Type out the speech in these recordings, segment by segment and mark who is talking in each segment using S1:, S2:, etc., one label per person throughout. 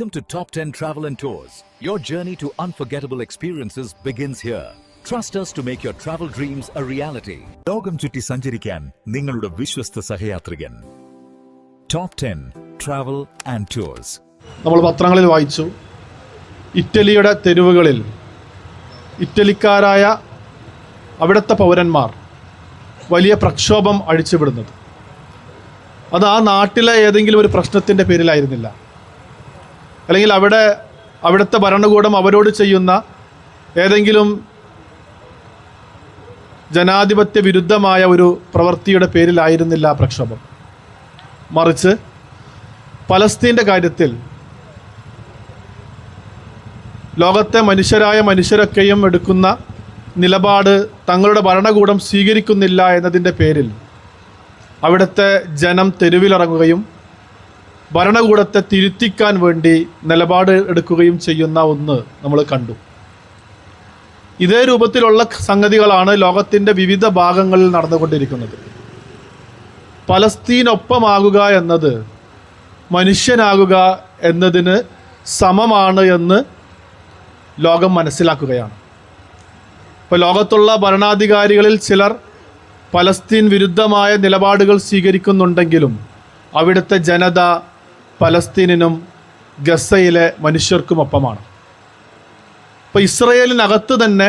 S1: Welcome to Top 10 Travel and Tours. Your journey to unforgettable experiences begins here. Trust us to make your travel dreams a reality. ലോകം ചുറ്റി സഞ്ചരിക്കാൻ നിങ്ങളുടെ വിശ്വസ്ത സഹയാത്രികൻ top ten travel and tours
S2: നമ്മൾ പത്രങ്ങളിൽ വായിച്ചു ഇറ്റലിയുടെ തെരുവുകളിൽ ഇറ്റലിക്കാരായ അവിടുത്തെ പൗരന്മാർ വലിയ പ്രക്ഷോഭം അഴിച്ചുവിടുന്നത് അത് ആ നാട്ടിലെ ഏതെങ്കിലും ഒരു പ്രശ്നത്തിന്റെ പേരിലായിരുന്നില്ല അല്ലെങ്കിൽ അവിടെ അവിടുത്തെ ഭരണകൂടം അവരോട് ചെയ്യുന്ന ഏതെങ്കിലും ജനാധിപത്യ വിരുദ്ധമായ ഒരു പ്രവൃത്തിയുടെ പേരിലായിരുന്നില്ല ആ പ്രക്ഷോഭം. മറിച്ച് പലസ്തീന്റെ കാര്യത്തിൽ ലോകത്തെ മനുഷ്യരായ മനുഷ്യരൊക്കെയും എടുക്കുന്ന നിലപാട് തങ്ങളുടെ ഭരണകൂടം സ്വീകരിക്കുന്നില്ല എന്നതിന്റെ പേരിൽ അവിടുത്തെ ജനം തെരുവിലിറങ്ങുകയും ഭരണകൂടത്തെ തിരുത്തിക്കാൻ വേണ്ടി നിലപാട് എടുക്കുകയും ചെയ്യുന്ന ഒന്ന് നമ്മൾ കണ്ടു. ഇതേ രൂപത്തിലുള്ള സംഗതികളാണ് ലോകത്തിന്റെ വിവിധ ഭാഗങ്ങളിൽ നടന്നുകൊണ്ടിരിക്കുന്നത്. പലസ്തീനൊപ്പമാകുക എന്നത് മനുഷ്യനാകുക എന്നതിന് സമമാണ് എന്ന് ലോകം മനസ്സിലാക്കുകയാണ്. ഇപ്പോൾ ലോകത്തുള്ള ഭരണാധികാരികളിൽ ചിലർ പലസ്തീൻ വിരുദ്ധമായ നിലപാടുകൾ സ്വീകരിക്കുന്നുണ്ടെങ്കിലും അവിടുത്തെ ജനത പലസ്തീനിനും ഗസയിലെ മനുഷ്യർക്കുമൊപ്പമാണ്. ഇപ്പോൾ ഇസ്രയേലിനകത്ത് തന്നെ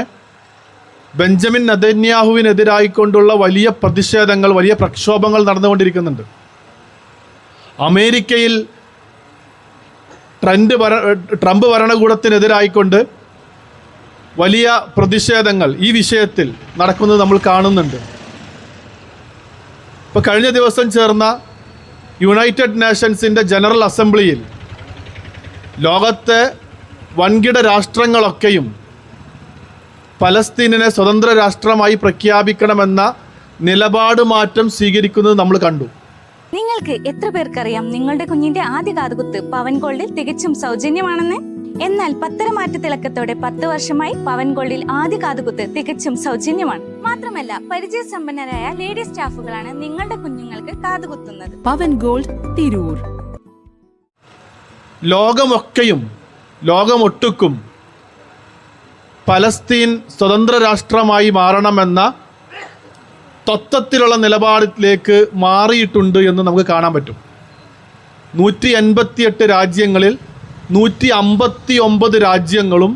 S2: ബെഞ്ചമിൻ നദന്യാഹുവിനെതിരായിക്കൊണ്ടുള്ള വലിയ പ്രതിഷേധങ്ങൾ വലിയ പ്രക്ഷോഭങ്ങൾ നടന്നുകൊണ്ടിരിക്കുന്നുണ്ട്. അമേരിക്കയിൽ ട്രൻഡ് ഭര ട്രംപ് ഭരണകൂടത്തിനെതിരായിക്കൊണ്ട് വലിയ പ്രതിഷേധങ്ങൾ ഈ വിഷയത്തിൽ നടക്കുന്നത് നമ്മൾ കാണുന്നുണ്ട്. ഇപ്പോൾ കഴിഞ്ഞ ദിവസം ചേർന്ന യുണൈറ്റഡ് നേഷൻസിന്റെ ജനറൽ അസംബ്ലിയിൽ ലോകത്തെ വൻകിട രാഷ്ട്രങ്ങളൊക്കെയും പലസ്തീനിനെ സ്വതന്ത്ര രാഷ്ട്രമായി പ്രഖ്യാപിക്കണമെന്ന നിലപാട് മാറ്റം സ്വീകരിക്കുന്നത് നമ്മൾ കണ്ടു.
S3: നിങ്ങൾക്ക് എത്ര പേർക്കറിയാം നിങ്ങളുടെ കുഞ്ഞിന്റെ ആദ്യ കാതുകുത്ത് പവൻ ഗോൾഡിൽ തികച്ചും സൗജന്യമാണെന്ന്? എന്നാൽ പത്തരമാറ്റ തിളക്കത്തോടെ പത്ത് വർഷമായി പവൻ ഗോൾഡിൽ ആദ്യ കാതുകുത്ത് തികച്ചും സൗജന്യമാണ്. മാത്രമല്ല പരിചയ സമ്പന്നരായ ലേഡി സ്റ്റാഫുകളാണ് നിങ്ങളുടെ കുഞ്ഞുങ്ങൾക്ക് കാതുകുത്തുന്നത്.
S4: പവൻ ഗോൾഡ് തിരൂർ.
S2: ലോകമൊക്കെയും ലോകമൊട്ടുക്കും പലസ്തീൻ സ്വതന്ത്ര രാഷ്ട്രമായി മാറണമെന്ന തത്വത്തിലുള്ള നിലപാടിലേക്ക് മാറിയിട്ടുണ്ട് എന്ന് നമുക്ക് കാണാൻ പറ്റും. നൂറ്റി എൺപത്തിയെട്ട് രാജ്യങ്ങളിൽ നൂറ്റി അമ്പത്തി ഒമ്പത് രാജ്യങ്ങളും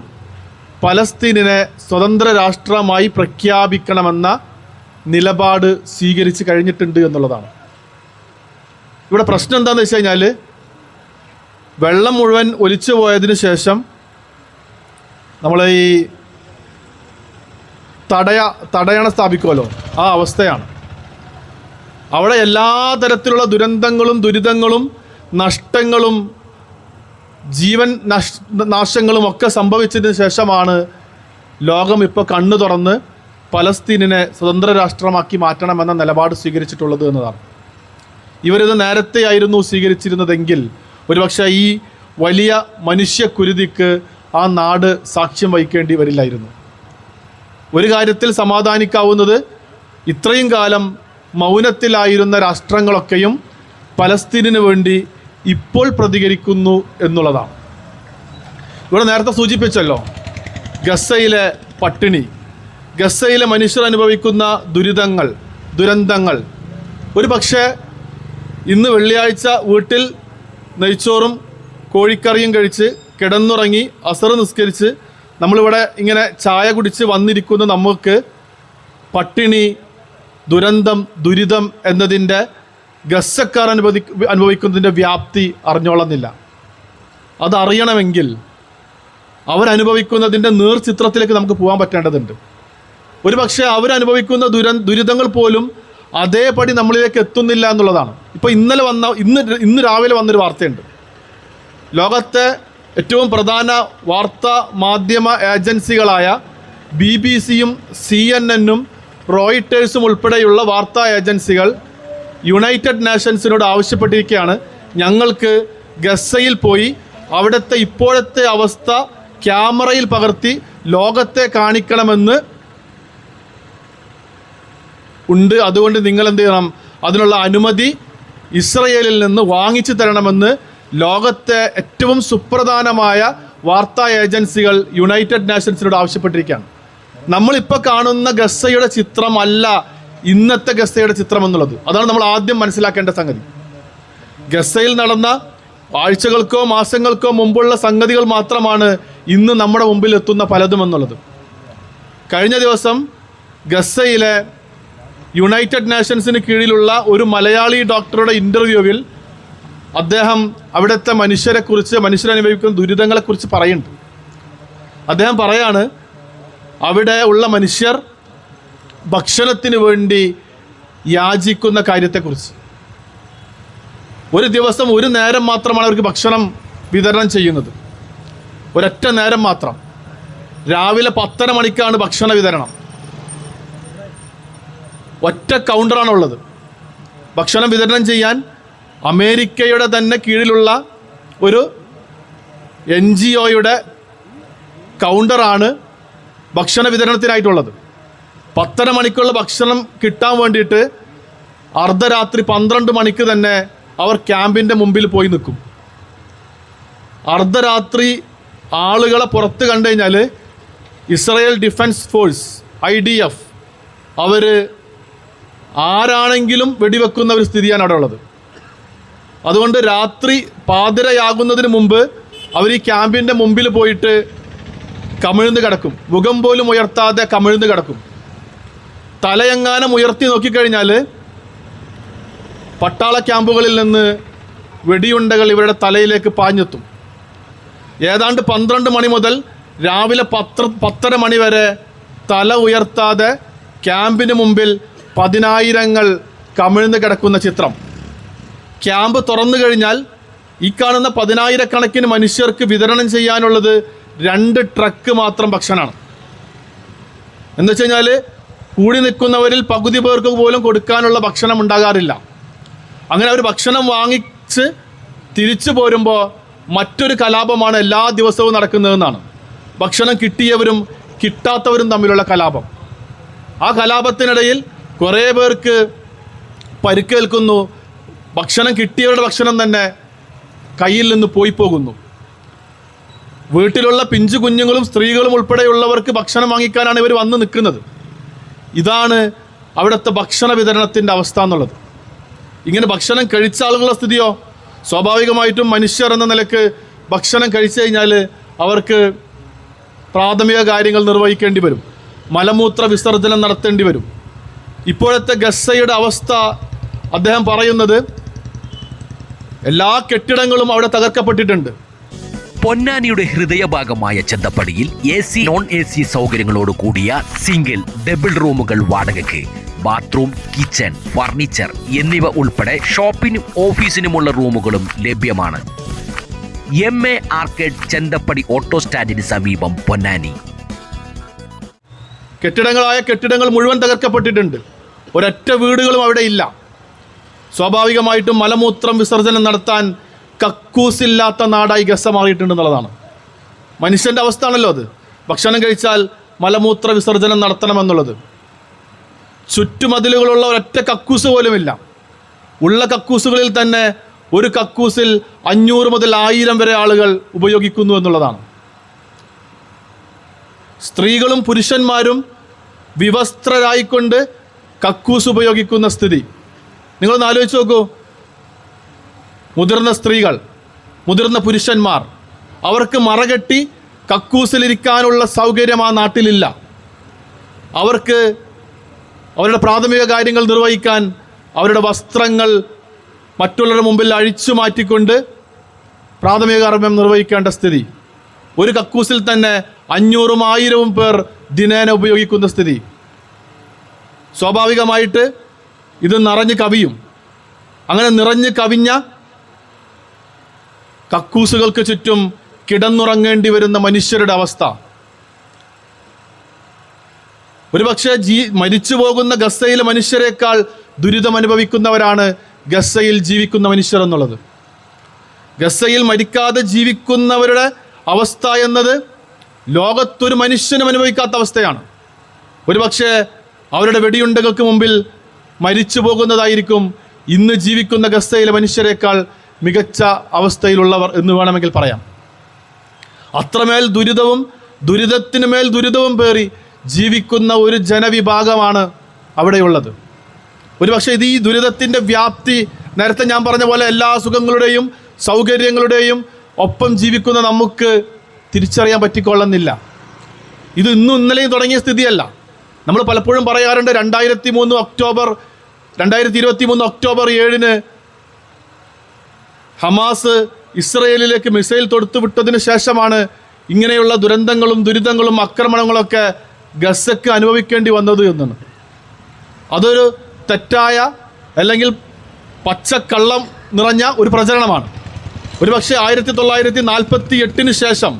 S2: പലസ്തീനെ സ്വതന്ത്ര രാഷ്ട്രമായി പ്രഖ്യാപിക്കണമെന്ന നിലപാട് സ്വീകരിച്ച് കഴിഞ്ഞിട്ടുണ്ട് എന്നുള്ളതാണ്. ഇവിടെ പ്രശ്നം എന്താണെന്ന് വെച്ച് കഴിഞ്ഞാൽ വെള്ളം മുഴുവൻ ഒലിച്ചു പോയതിന് ശേഷം നമ്മൾ ഈ തടയ തടയണ സ്ഥാപിക്കുമല്ലോ ആ അവസ്ഥയാണ്. അവിടെ എല്ലാ തരത്തിലുള്ള ദുരന്തങ്ങളും ദുരിതങ്ങളും നഷ്ടങ്ങളും ജീവൻ നഷ് നാശങ്ങളും ഒക്കെ സംഭവിച്ചതിന് ശേഷമാണ് ലോകം ഇപ്പോൾ കണ്ണു തുറന്ന് പലസ്തീനിനെ സ്വതന്ത്ര രാഷ്ട്രമാക്കി മാറ്റണമെന്ന നിലപാട് സ്വീകരിച്ചിട്ടുള്ളത് എന്നതാണ്. ഇവരിത് നേരത്തെയായിരുന്നു സ്വീകരിച്ചിരുന്നതെങ്കിൽ ഒരുപക്ഷെ ഈ വലിയ മനുഷ്യക്കുരുതിക്ക് ആ നാട് സാക്ഷ്യം വഹിക്കേണ്ടി വരില്ലായിരുന്നു. ഒരു കാര്യത്തിൽ സമാധാനിക്കാവുന്നത് ഇത്രയും കാലം മൗനത്തിലായിരുന്ന രാഷ്ട്രങ്ങളൊക്കെയും പലസ്തീനു വേണ്ടി ഇപ്പോൾ പ്രതികരിക്കുന്നു എന്നുള്ളതാണ്. ഇവിടെ നേരത്തെ സൂചിപ്പിച്ചല്ലോ ഗസയിലെ പട്ടിണി ഗസയിലെ മനുഷ്യർ അനുഭവിക്കുന്ന ദുരിതങ്ങൾ ദുരന്തങ്ങൾ. ഒരു പക്ഷേ ഇന്ന് വെള്ളിയാഴ്ച വീട്ടിൽ നെയ്ച്ചോറും കോഴിക്കറിയും കഴിച്ച് കിടന്നുറങ്ങി അസറ് നിസ്കരിച്ച് നമ്മളിവിടെ ഇങ്ങനെ ചായ കുടിച്ച് വന്നിരിക്കുന്ന നമുക്ക് പട്ടിണി ദുരന്തം ദുരിതം എന്നതിന്റെ ഗസക്കാർ അനുഭവി അനുഭവിക്കുന്നതിന്റെ വ്യാപ്തി അറിഞ്ഞോളുന്നില്ല. അതറിയണമെങ്കിൽ അവരനുഭവിക്കുന്നതിന്റെ നേർചിത്രത്തിലേക്ക് നമുക്ക് പോകാൻ പറ്റേണ്ടതുണ്ട്. ഒരു പക്ഷേ അവരനുഭവിക്കുന്ന ദുര ദുരിതങ്ങൾ പോലും അതേപടി നമ്മളിലേക്ക് എത്തുന്നില്ല എന്നുള്ളതാണ്. ഇപ്പോൾ ഇന്നലെ വന്ന ഇന്ന് ഇന്ന് രാവിലെ വന്നൊരു വാർത്തയുണ്ട്. ലോകത്തെ ഏറ്റവും പ്രധാന വാർത്താ മാധ്യമ ഏജൻസികളായ ബി ബി സിയും സി എൻ എന്നും റോയിട്ടേഴ്സും ഉൾപ്പെടെയുള്ള വാർത്താ ഏജൻസികൾ യുണൈറ്റഡ് നേഷൻസിനോട് ആവശ്യപ്പെട്ടിരിക്കുകയാണ്. ഞങ്ങൾക്ക് ഗസയിൽ പോയി അവിടുത്തെ ഇപ്പോഴത്തെ അവസ്ഥ ക്യാമറയിൽ പകർത്തി ലോകത്തെ കാണിക്കണമെന്ന് ഉണ്ട്. അതുകൊണ്ട് നിങ്ങൾ എന്ത് ചെയ്യണം? അതിനുള്ള അനുമതി ഇസ്രയേലിൽ നിന്ന് വാങ്ങിച്ചു തരണമെന്ന് ലോകത്തെ ഏറ്റവും സുപ്രധാനമായ വാർത്താ ഏജൻസികൾ യുണൈറ്റഡ് നേഷൻസിനോട് ആവശ്യപ്പെട്ടിരിക്കുകയാണ്. നമ്മളിപ്പോൾ കാണുന്ന ഗസയുടെ ചിത്രമല്ല ഇന്നത്തെ ഗസയുടെ ചിത്രം എന്നുള്ളത്. അതാണ് നമ്മൾ ആദ്യം മനസ്സിലാക്കേണ്ട സംഗതി. ഗസയിൽ നടന്ന ആഴ്ചകൾക്കോ മാസങ്ങൾക്കോ മുമ്പുള്ള സംഗതികൾ മാത്രമാണ് ഇന്ന് നമ്മുടെ മുമ്പിൽ എത്തുന്ന പലതും എന്നുള്ളത്. കഴിഞ്ഞ ദിവസം ഗസയിലെ യുണൈറ്റഡ് നേഷൻസിന് കീഴിലുള്ള ഒരു മലയാളി ഡോക്ടറുടെ ഇന്റർവ്യൂവിൽ അദ്ദേഹം അവിടുത്തെ മനുഷ്യരെക്കുറിച്ച് മനുഷ്യരനുഭവിക്കുന്ന ദുരിതങ്ങളെക്കുറിച്ച് പറയുന്നുണ്ട്. അദ്ദേഹം പറയാണ് അവിടെ ഉള്ള മനുഷ്യർ ഭക്ഷണത്തിന് വേണ്ടി യാചിക്കുന്ന കാര്യത്തെക്കുറിച്ച്. ഒരു ദിവസം ഒരു നേരം മാത്രമാണ് അവർക്ക് ഭക്ഷണം വിതരണം ചെയ്യുന്നത്. ഒരൊറ്റ നേരം മാത്രം. രാവിലെ പത്തര മണിക്കാണ് ഭക്ഷണ വിതരണം. ഒറ്റ കൗണ്ടറാണുള്ളത്. ഭക്ഷണം വിതരണം ചെയ്യാൻ അമേരിക്കയുടെ തന്നെ കീഴിലുള്ള ഒരു എൻ ജി ഒയുടെ കൗണ്ടറാണ് ഭക്ഷണ വിതരണത്തിനായിട്ടുള്ളത്. പത്തര മണിക്കുള്ള ഭക്ഷണം കിട്ടാൻ വേണ്ടിയിട്ട് അർദ്ധരാത്രി പന്ത്രണ്ട് മണിക്ക് തന്നെ അവർ ക്യാമ്പിന്റെ മുമ്പിൽ പോയി നിൽക്കും. അർദ്ധരാത്രി ആളുകളെ പുറത്ത് കണ്ടു കഴിഞ്ഞാൽ Israel defence force I D F അവർ ആരാണെങ്കിലും വെടിവെക്കുന്ന ഒരു സ്ഥിതിയാണ് അവിടെ ഉള്ളത്. അതുകൊണ്ട് രാത്രി പാതിരയാകുന്നതിന് മുമ്പ് അവർ ഈ ക്യാമ്പിന്റെ മുമ്പിൽ പോയിട്ട് കമിഴ്ന്ന് കിടക്കും. മുഖം പോലും ഉയർത്താതെ കമിഴ്ന്ന് കിടക്കും. തലയെങ്ങാനം ഉയർത്തി നോക്കിക്കഴിഞ്ഞാൽ പട്ടാള ക്യാമ്പുകളിൽ നിന്ന് വെടിയുണ്ടകൾ ഇവരുടെ തലയിലേക്ക് പാഞ്ഞെത്തും. ഏതാണ്ട് പന്ത്രണ്ട് മണി മുതൽ രാവിലെ പത്ര പത്തര മണി വരെ തല ഉയർത്താതെ ക്യാമ്പിന് മുമ്പിൽ പതിനായിരങ്ങൾ കമിഴ്ന്ന് കിടക്കുന്ന ചിത്രം. ക്യാമ്പ് തുറന്നു കഴിഞ്ഞാൽ ഈ കാണുന്ന പതിനായിരക്കണക്കിന് മനുഷ്യർക്ക് വിതരണം ചെയ്യാനുള്ളത് രണ്ട് ട്രക്ക് മാത്രം ഭക്ഷണമാണ്. എന്ന് വെച്ച് കഴിഞ്ഞാൽ കൂടി നിൽക്കുന്നവരിൽ പകുതി പേർക്ക് പോലും കൊടുക്കാനുള്ള ഭക്ഷണം ഉണ്ടാകാറില്ല. അങ്ങനെ അവർ ഭക്ഷണം വാങ്ങിച്ച് തിരിച്ചു പോരുമ്പോൾ മറ്റൊരു കലാപമാണ് എല്ലാ ദിവസവും നടക്കുന്നതെന്നാണ്. ഭക്ഷണം കിട്ടിയവരും കിട്ടാത്തവരും തമ്മിലുള്ള കലാപം. ആ കലാപത്തിനിടയിൽ കുറേ പേർക്ക് പരിക്കേൽക്കുന്നു. ഭക്ഷണം കിട്ടിയവരുടെ ഭക്ഷണം തന്നെ കയ്യിൽ നിന്ന് പോയി പോകുന്നു. വീട്ടിലുള്ള പിഞ്ചു കുഞ്ഞുങ്ങളും സ്ത്രീകളും ഉൾപ്പെടെയുള്ളവർക്ക് ഭക്ഷണം വാങ്ങിക്കാനാണ് ഇവർ വന്ന് നിൽക്കുന്നത്. ഇതാണ് അവിടുത്തെ ഭക്ഷണ വിതരണത്തിന്റെ അവസ്ഥ എന്നുള്ളത്. ഇങ്ങനെ ഭക്ഷണം കഴിച്ച ആളുകളുടെ സ്ഥിതിയോ? സ്വാഭാവികമായിട്ടും മനുഷ്യർ എന്ന നിലയ്ക്ക് ഭക്ഷണം കഴിച്ചു കഴിഞ്ഞാൽ അവർക്ക് പ്രാഥമിക കാര്യങ്ങൾ നിർവഹിക്കേണ്ടി വരും. മലമൂത്ര വിസർജനം നടത്തേണ്ടി വരും. ഇപ്പോഴത്തെ ഗസയുടെ അവസ്ഥ അദ്ദേഹം പറയുന്നത് എല്ലാ കെട്ടിടങ്ങളും അവിടെ തകർക്കപ്പെട്ടിട്ടുണ്ട്.
S4: പൊന്നാനിയുടെ ഹൃദയഭാഗമായ ചെന്തപ്പടിയിൽ A C non A C സൗകര്യങ്ങളോട് കൂടിയ സിംഗിൾ ഡബിൾ റൂമുകൾ വാടകയ്ക്ക്. ബാത്റൂം കിച്ചൺ ഫർണിച്ചർ എന്നിവ ഉൾപ്പെടെ ഷോപ്പിനും ഓഫീസിനുമുള്ള റൂമുകളും ലഭ്യമാണ്. M A arcade Chenthappady auto സ്റ്റാൻഡിന് സമീപം പൊന്നാനി.
S2: കെട്ടിടങ്ങളായ കെട്ടിടങ്ങൾ മുഴുവൻ തകർക്കപ്പെട്ടിട്ടുണ്ട്. ഒരൊറ്റ വീടുകളും അവിടെ ഇല്ല. സ്വാഭാവികമായിട്ടും മലമൂത്രം വിസർജനം നടത്താൻ കക്കൂസില്ലാത്ത നാടായി ഗസ മാറിയിട്ടുണ്ടെന്നുള്ളതാണ് മനുഷ്യന്റെ അവസ്ഥ ആണല്ലോ അത്. ഭക്ഷണം കഴിച്ചാൽ മലമൂത്ര വിസർജനം നടത്തണമെന്നുള്ളത്. ചുറ്റുമതിലുകളുള്ള ഒരൊറ്റ കക്കൂസ് പോലുമില്ല. ഉള്ള കക്കൂസുകളിൽ തന്നെ ഒരു കക്കൂസിൽ അഞ്ഞൂറ് മുതൽ ആയിരം വരെ ആളുകൾ ഉപയോഗിക്കുന്നു എന്നുള്ളതാണ്. സ്ത്രീകളും പുരുഷന്മാരും വിവസ്ത്രരായിക്കൊണ്ട് കക്കൂസ് ഉപയോഗിക്കുന്ന സ്ഥിതി. നിങ്ങളൊന്ന് ആലോചിച്ച് നോക്കൂ. മുതിർന്ന സ്ത്രീകൾ മുതിർന്ന പുരുഷന്മാർ അവർക്ക് മറകെട്ടി കക്കൂസിലിരിക്കാനുള്ള സൗകര്യം ആ നാട്ടിലില്ല. അവർക്ക് അവരുടെ പ്രാഥമിക കാര്യങ്ങൾ നിർവഹിക്കാൻ അവരുടെ വസ്ത്രങ്ങൾ മറ്റുള്ളവരുടെ മുമ്പിൽ അഴിച്ചു മാറ്റിക്കൊണ്ട് പ്രാഥമിക കർമ്മം നിർവഹിക്കേണ്ട സ്ഥിതി. ഒരു കക്കൂസിൽ തന്നെ അഞ്ഞൂറും ആയിരവും പേർ ദിനേന ഉപയോഗിക്കുന്ന സ്ഥിതി. സ്വാഭാവികമായിട്ട് ഇത് നിറഞ്ഞ് കവിയും. അങ്ങനെ നിറഞ്ഞ് കവിഞ്ഞ കക്കൂസുകൾക്ക് ചുറ്റും കിടന്നുറങ്ങേണ്ടി വരുന്ന മനുഷ്യരുടെ അവസ്ഥ. ഒരുപക്ഷെ ജീ മരിച്ചു പോകുന്ന ഗസയിലെ മനുഷ്യരെക്കാൾ ദുരിതമനുഭവിക്കുന്നവരാണ് ഗസയിൽ ജീവിക്കുന്ന മനുഷ്യർ എന്നുള്ളത്. ഗസയിൽ മരിക്കാതെ ജീവിക്കുന്നവരുടെ അവസ്ഥ എന്നത് ലോകത്തൊരു മനുഷ്യനും അനുഭവിക്കാത്ത അവസ്ഥയാണ്. ഒരുപക്ഷെ അവരുടെ വെടിയുണ്ടകൾക്ക് മുമ്പിൽ മരിച്ചു പോകുന്നതായിരിക്കും ഇന്ന് ജീവിക്കുന്ന ഗസയിലെ മനുഷ്യരെക്കാൾ മികച്ച അവസ്ഥയിലുള്ളവർ എന്ന് വേണമെങ്കിൽ പറയാം. അത്രമേൽ ദുരിതവും ദുരിതത്തിന് മേൽ ദുരിതവും പേറി ജീവിക്കുന്ന ഒരു ജനവിഭാഗമാണ് അവിടെയുള്ളത്. ഒരുപക്ഷെ ഇത് ഈ ദുരിതത്തിന്റെ വ്യാപ്തി നേരത്തെ ഞാൻ പറഞ്ഞ പോലെ എല്ലാ സുഖങ്ങളുടെയും സൗകര്യങ്ങളുടെയും ഒപ്പം ജീവിക്കുന്ന നമുക്ക് തിരിച്ചറിയാൻ പറ്റിക്കൊള്ളുന്നില്ല. ഇത് ഇന്നും ഇന്നലെയും തുടങ്ങിയ സ്ഥിതിയല്ല. നമ്മൾ പലപ്പോഴും പറയാറുണ്ട് രണ്ടായിരത്തി മൂന്ന് ഒക്ടോബർ രണ്ടായിരത്തി ഇരുപത്തി മൂന്ന് ഒക്ടോബർ ഏഴിന് ഹമാസ് ഇസ്രയേലിലേക്ക് മിസൈൽ തൊടുത്തു വിട്ടതിന് ശേഷമാണ് ഇങ്ങനെയുള്ള ദുരന്തങ്ങളും ദുരിതങ്ങളും ആക്രമണങ്ങളൊക്കെ ഗസക്ക് അനുഭവിക്കേണ്ടി വന്നത് എന്നാണ്. അതൊരു തെറ്റായ അല്ലെങ്കിൽ പച്ചക്കള്ളം നിറഞ്ഞ ഒരു പ്രചരണമാണ്. ഒരുപക്ഷെ ആയിരത്തി തൊള്ളായിരത്തി നാൽപ്പത്തി എട്ടിന് ശേഷം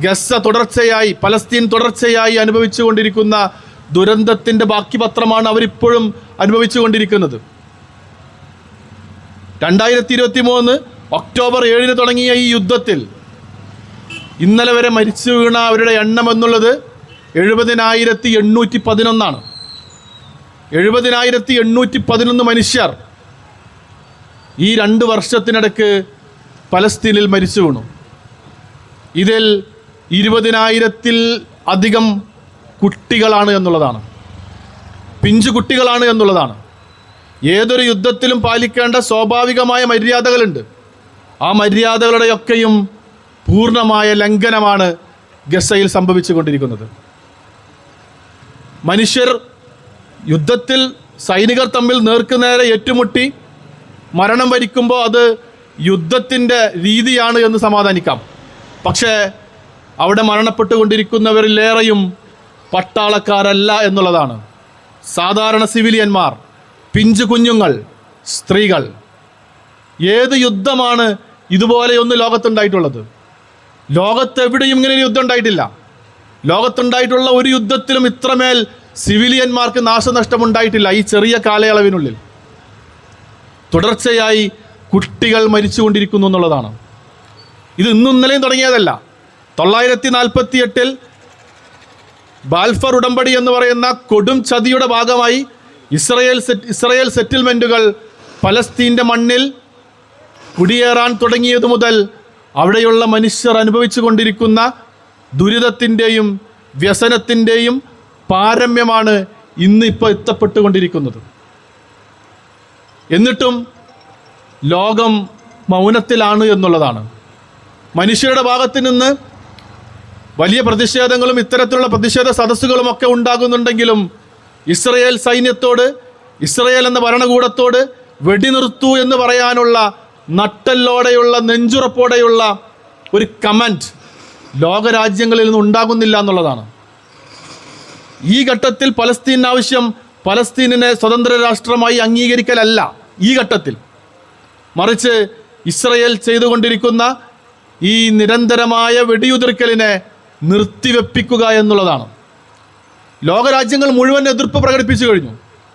S2: ഗസ തുടർച്ചയായി പലസ്തീൻ തുടർച്ചയായി അനുഭവിച്ചു കൊണ്ടിരിക്കുന്ന ദുരന്തത്തിന്റെ ബാക്കി പത്രമാണ് അവരിപ്പോഴും അനുഭവിച്ചു കൊണ്ടിരിക്കുന്നത് രണ്ടായിരത്തി ഇരുപത്തി മൂന്ന് ഒക്ടോബർ ഏഴിന് തുടങ്ങിയ ഈ യുദ്ധത്തിൽ ഇന്നലെ വരെ മരിച്ചു വീണ അവരുടെ എണ്ണം എന്നുള്ളത് എഴുപതിനായിരത്തി എണ്ണൂറ്റി പതിനൊന്നാണ് എഴുപതിനായിരത്തി എണ്ണൂറ്റി പതിനൊന്ന് മനുഷ്യർ ഈ രണ്ട് വർഷത്തിനിടക്ക് പലസ്തീനിൽ മരിച്ചു വീണു. ഇതിൽ ഇരുപതിനായിരത്തിൽ അധികം കുട്ടികളാണ് എന്നുള്ളതാണ്. പിഞ്ചു കുട്ടികളാണ് എന്നുള്ളതാണ്. ഏതൊരു യുദ്ധത്തിലും പാലിക്കേണ്ട സ്വാഭാവികമായ മര്യാദകളുണ്ട്. ആ മര്യാദകളുടെയൊക്കെയും പൂർണമായ ലംഘനമാണ് ഗസയിൽ സംഭവിച്ചു കൊണ്ടിരിക്കുന്നത് മനുഷ്യർ യുദ്ധത്തിൽ സൈനികർ തമ്മിൽ നേർക്കുനേരെ ഏറ്റുമുട്ടി മരണം വരിക്കുമ്പോൾ അത് യുദ്ധത്തിന്റെ രീതിയാണ് എന്ന് സമാധാനിക്കാം. പക്ഷേ അവിടെ മരണപ്പെട്ടുകൊണ്ടിരിക്കുന്നവരിലേറെയും പട്ടാളക്കാരല്ല എന്നുള്ളതാണ്. സാധാരണ സിവിലിയന്മാർ പിഞ്ചു കുഞ്ഞുങ്ങൾ സ്ത്രീകൾ. ഏത് യുദ്ധമാണ് ഇതുപോലെയൊന്ന് ലോകത്തുണ്ടായിട്ടുള്ളത്? ലോകത്തെവിടെയും ഇങ്ങനെ യുദ്ധം ഉണ്ടായിട്ടില്ല. ലോകത്തുണ്ടായിട്ടുള്ള ഒരു യുദ്ധത്തിലും ഇത്രമേൽ സിവിലിയന്മാർക്ക് നാശനഷ്ടമുണ്ടായിട്ടില്ല ഈ ചെറിയ കാലയളവിനുള്ളിൽ. തുടർച്ചയായി കുട്ടികൾ മരിച്ചുകൊണ്ടിരിക്കുന്നു എന്നുള്ളതാണ്. ഇത് ഇന്നും ഇന്നലെയും തുടങ്ങിയതല്ല. തൊള്ളായിരത്തി നാൽപ്പത്തി എട്ടിൽ ബാൽഫർ ഉടമ്പടി എന്ന് പറയുന്ന കൊടും ചതിയുടെ ഭാഗമായി ഇസ്രയേൽ സെറ്റ് ഇസ്രയേൽ സെറ്റിൽമെന്റുകൾ പലസ്തീന്റെ മണ്ണിൽ കുടിയേറാൻ തുടങ്ങിയത് മുതൽ അവിടെയുള്ള മനുഷ്യർ അനുഭവിച്ചു കൊണ്ടിരിക്കുന്ന ദുരിതത്തിന്റെയും വ്യസനത്തിന്റെയും പാരമ്യമാണ് ഇന്ന് ഇപ്പോൾ എത്തപ്പെട്ടുകൊണ്ടിരിക്കുന്നത്. എന്നിട്ടും ലോകം മൗനത്തിലാണ് എന്നുള്ളതാണ്. മനുഷ്യരുടെ ഭാഗത്ത് നിന്ന് വലിയ പ്രതിഷേധങ്ങളും ഇത്തരത്തിലുള്ള പ്രതിഷേധ സദസ്സുകളും ഒക്കെ ഉണ്ടാകുന്നുണ്ടെങ്കിലും ഇസ്രയേൽ സൈന്യത്തോട് ഇസ്രയേൽ എന്ന ഭരണകൂടത്തോട് വെടിനിർത്തൂ എന്ന് പറയാനുള്ള നട്ടല്ലോടെയുള്ള നെഞ്ചുറപ്പോടെയുള്ള ഒരു കമന്റ് ലോകരാജ്യങ്ങളിൽ നിന്ന് ഉണ്ടാകുന്നില്ല എന്നുള്ളതാണ്. ഈ ഘട്ടത്തിൽ പലസ്തീൻ ആവശ്യം പലസ്തീനിനെ സ്വതന്ത്ര രാഷ്ട്രമായി അംഗീകരിക്കലല്ല. ഈ ഘട്ടത്തിൽ. മറിച്ച് ഇസ്രയേൽ ചെയ്തുകൊണ്ടിരിക്കുന്ന ഈ നിരന്തരമായ വെടിയുതിർക്കലിനെ നിർത്തിവെപ്പിക്കുക എന്നുള്ളതാണ്. ലോകരാജ്യങ്ങൾ മുഴുവൻ എതിർപ്പ് പ്രകടിപ്പിച്ചു കഴിഞ്ഞു.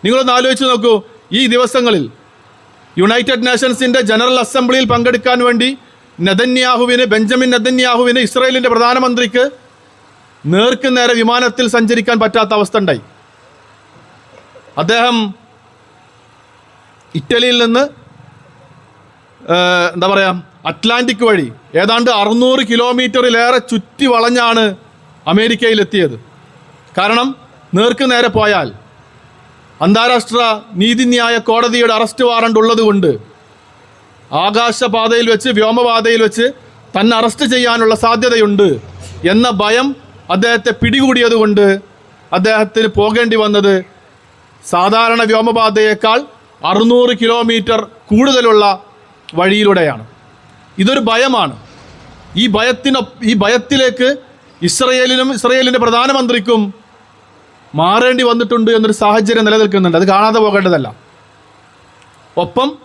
S2: നിങ്ങളൊന്ന് ആലോചിച്ച് നോക്കൂ. ഈ ദിവസങ്ങളിൽ യുണൈറ്റഡ് നേഷൻസിന്റെ ജനറൽ അസംബ്ലിയിൽ പങ്കെടുക്കാൻ വേണ്ടി നെതന്യാഹുവിന് ബെഞ്ചമിൻ നെതന്യാഹുവിന് ഇസ്രയേലിന്റെ പ്രധാനമന്ത്രിക്ക് നേർക്ക് നേരെ വിമാനത്തിൽ സഞ്ചരിക്കാൻ പറ്റാത്ത അവസ്ഥ ഉണ്ടായി. അദ്ദേഹം ഇറ്റലിയിൽ നിന്ന് എന്താ പറയുക അറ്റ്ലാന്റിക് വഴി ഏതാണ്ട് അറുന്നൂറ് കിലോമീറ്ററിലേറെ ചുറ്റി വളഞ്ഞാണ് അമേരിക്കയിലെത്തിയത്. കാരണം നേർക്ക് നേരെ പോയാൽ അന്താരാഷ്ട്ര നീതിന്യായ കോടതിയുടെ അറസ്റ്റ് വാറണ്ട് ഉള്ളതുകൊണ്ട് ആകാശപാതയിൽ വെച്ച് വ്യോമപാതയിൽ വെച്ച് തന്നെ അറസ്റ്റ് ചെയ്യാനുള്ള സാധ്യതയുണ്ട് എന്ന ഭയം അദ്ദേഹത്തെ പിടികൂടിയതുകൊണ്ട് അദ്ദേഹത്തിന് പോകേണ്ടി വന്നത് സാധാരണ വ്യോമപാതയേക്കാൾ അറുന്നൂറ് കിലോമീറ്റർ കൂടുതലുള്ള വഴിയിലൂടെയാണ്. ഇതൊരു ഭയമാണ്. ഈ ഭയത്തിനൊ ഈ ഭയത്തിലേക്ക് ഇസ്രയേലിനും ഇസ്രയേലിന്റെ പ്രധാനമന്ത്രിക്കും മാറേണ്ടി വന്നിട്ടുണ്ട് എന്നൊരു സാഹചര്യം നിലനിൽക്കുന്നുണ്ട്. അത് കാണാതെ പോകേണ്ടതല്ല. ഒപ്പം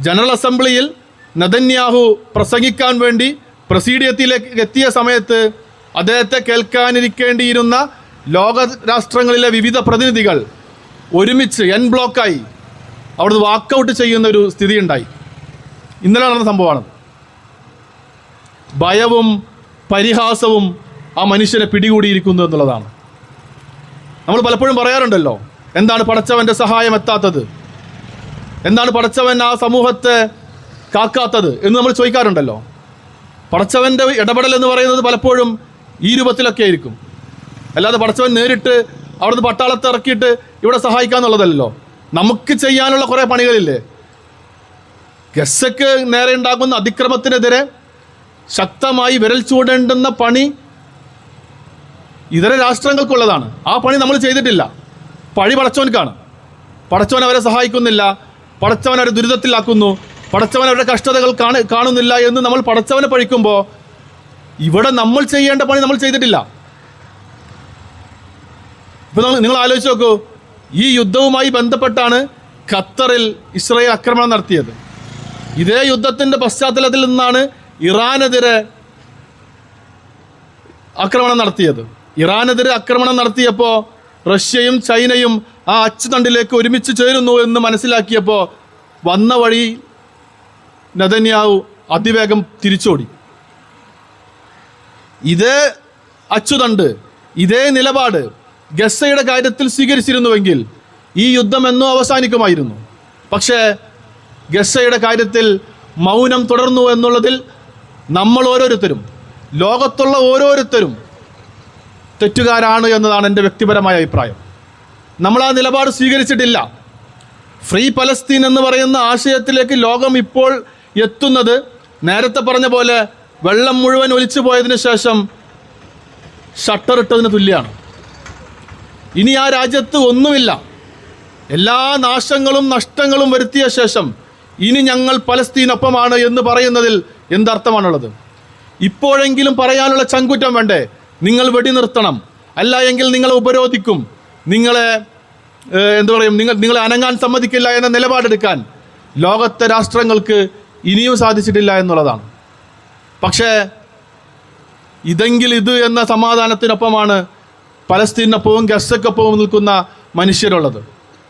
S2: ജനറൽ അസംബ്ലിയിൽ നദന്യാഹു പ്രസംഗിക്കാൻ വേണ്ടി പ്രസീഡിയത്തിലേക്ക് എത്തിയ സമയത്ത് അദ്ദേഹത്തെ കേൾക്കാനിരിക്കേണ്ടിയിരുന്ന ലോക രാഷ്ട്രങ്ങളിലെ വിവിധ പ്രതിനിധികൾ ഒരുമിച്ച് എൻ ബ്ലോക്കായി അവിടുന്ന് വാക്കൗട്ട് ചെയ്യുന്ന ഒരു സ്ഥിതി ഉണ്ടായി ഇന്നലെ നടന്ന സംഭവമാണ്. ഭയവും പരിഹാസവും ആ മനുഷ്യനെ പിടികൂടിയിരിക്കുന്നു എന്നുള്ളതാണ്. നമ്മൾ പലപ്പോഴും പറയാറുണ്ടല്ലോ എന്താണ് പടച്ചവന്റെ സഹായം എത്താത്തത്? എന്താണ് പടച്ചവൻ ആ സമൂഹത്തെ കാക്കാത്തത് എന്ന് നമ്മൾ ചോദിക്കാറുണ്ടല്ലോ. പടച്ചവന്റെ ഇടപെടൽ എന്ന് പറയുന്നത് പലപ്പോഴും ഈ രൂപത്തിലൊക്കെ ആയിരിക്കും. അല്ലാതെ പടച്ചവൻ നേരിട്ട് അവിടുന്ന് പട്ടാളത്തെ ഇറക്കിയിട്ട് ഇവിടെ സഹായിക്കാന്നുള്ളതല്ലോ നമുക്ക് ചെയ്യാനുള്ള കുറേ പണികളില്ലേ? ഗസക്ക് നേരെ ഉണ്ടാകുന്ന അതിക്രമത്തിനെതിരെ ശക്തമായി വിരൽ ചൂടേണ്ടുന്ന പണി ഇതര രാഷ്ട്രങ്ങൾക്കുള്ളതാണ്. ആ പണി നമ്മൾ ചെയ്തിട്ടില്ല. പഴി പടച്ചവൻക്കാണ്. പടച്ചവൻ അവരെ സഹായിക്കുന്നില്ല. പടച്ചവൻ അവരെ ദുരിതത്തിലാക്കുന്നു. പടച്ചവൻ അവരുടെ കഷ്ടതകൾ കാണു കാണുന്നില്ല എന്ന് നമ്മൾ പടച്ചവനെ പഴിക്കുമ്പോൾ ഇവിടെ നമ്മൾ ചെയ്യേണ്ട പണി നമ്മൾ ചെയ്തിട്ടില്ല. ഇപ്പം നമ്മൾ നിങ്ങൾ ആലോചിച്ച് നോക്കൂ. ഈ യുദ്ധവുമായി ബന്ധപ്പെട്ടാണ് ഖത്തറിൽ ഇസ്രയേൽ ആക്രമണം നടത്തിയത്. ഇതേ യുദ്ധത്തിന്റെ പശ്ചാത്തലത്തിൽ നിന്നാണ് ഇറാനെതിരെ ആക്രമണം നടത്തിയത്. ഇറാനെതിരെ ആക്രമണം നടത്തിയപ്പോൾ റഷ്യയും ചൈനയും ആ അച്ചുതണ്ടിലേക്ക് ഒരുമിച്ച് ചേരുന്നു എന്ന് മനസ്സിലാക്കിയപ്പോൾ വന്ന വഴി നദന്യാവു അതിവേഗം തിരിച്ചോടി. ഇതേ അച്ചുതണ്ട് ഇതേ നിലപാട് ഗസയുടെ കാര്യത്തിൽ സ്വീകരിച്ചിരുന്നുവെങ്കിൽ ഈ യുദ്ധം എന്നോ അവസാനിക്കുമായിരുന്നു. പക്ഷേ ഗസയുടെ കാര്യത്തിൽ മൗനം തുടർന്നു എന്നുള്ളതിൽ നമ്മൾ ഓരോരുത്തരും ലോകത്തുള്ള ഓരോരുത്തരും തെറ്റുകാരാണ് എന്നതാണ് എന്റെ വ്യക്തിപരമായ അഭിപ്രായം. നമ്മൾ ആ നിലപാട് സ്വീകരിച്ചിട്ടില്ല. ഫ്രീ പലസ്തീൻ എന്ന് പറയുന്ന ആശയത്തിലേക്ക് ലോകം ഇപ്പോൾ എത്തുന്നത് നേരത്തെ പറഞ്ഞ പോലെ വെള്ളം മുഴുവൻ ഒലിച്ചു പോയതിന് ശേഷം ഷട്ടർ ഇട്ടതിന് തുല്യമാണ് ഇനി ആ രാജ്യത്ത് ഒന്നുമില്ല. എല്ലാ നാശങ്ങളും നഷ്ടങ്ങളും വരുത്തിയ ശേഷം ഇനി ഞങ്ങൾ പലസ്തീനൊപ്പമാണ് എന്ന് പറയുന്നതിൽ എന്തർത്ഥമാണുള്ളത്? ഇപ്പോഴെങ്കിലും പറയാനുള്ള ചങ്കുറ്റം വേണ്ടേ? നിങ്ങൾ വെടി നിർത്തണം. അല്ല എങ്കിൽ നിങ്ങളെ ഉപരോധിക്കും. നിങ്ങളെ എന്താ പറയും? നിങ്ങൾ നിങ്ങളെ അനങ്ങാൻ സമ്മതിക്കില്ല എന്ന നിലപാടെടുക്കാൻ ലോകത്തെ രാഷ്ട്രങ്ങൾക്ക് ഇനിയും സാധിച്ചിട്ടില്ല എന്നുള്ളതാണ്. പക്ഷേ ഇതെങ്കിൽ ഇത് എന്ന സമാധാനത്തിനൊപ്പമാണ് പലസ്തീനൊപ്പവും ഗസക്കൊപ്പവും നിൽക്കുന്ന മനുഷ്യരുള്ളത്.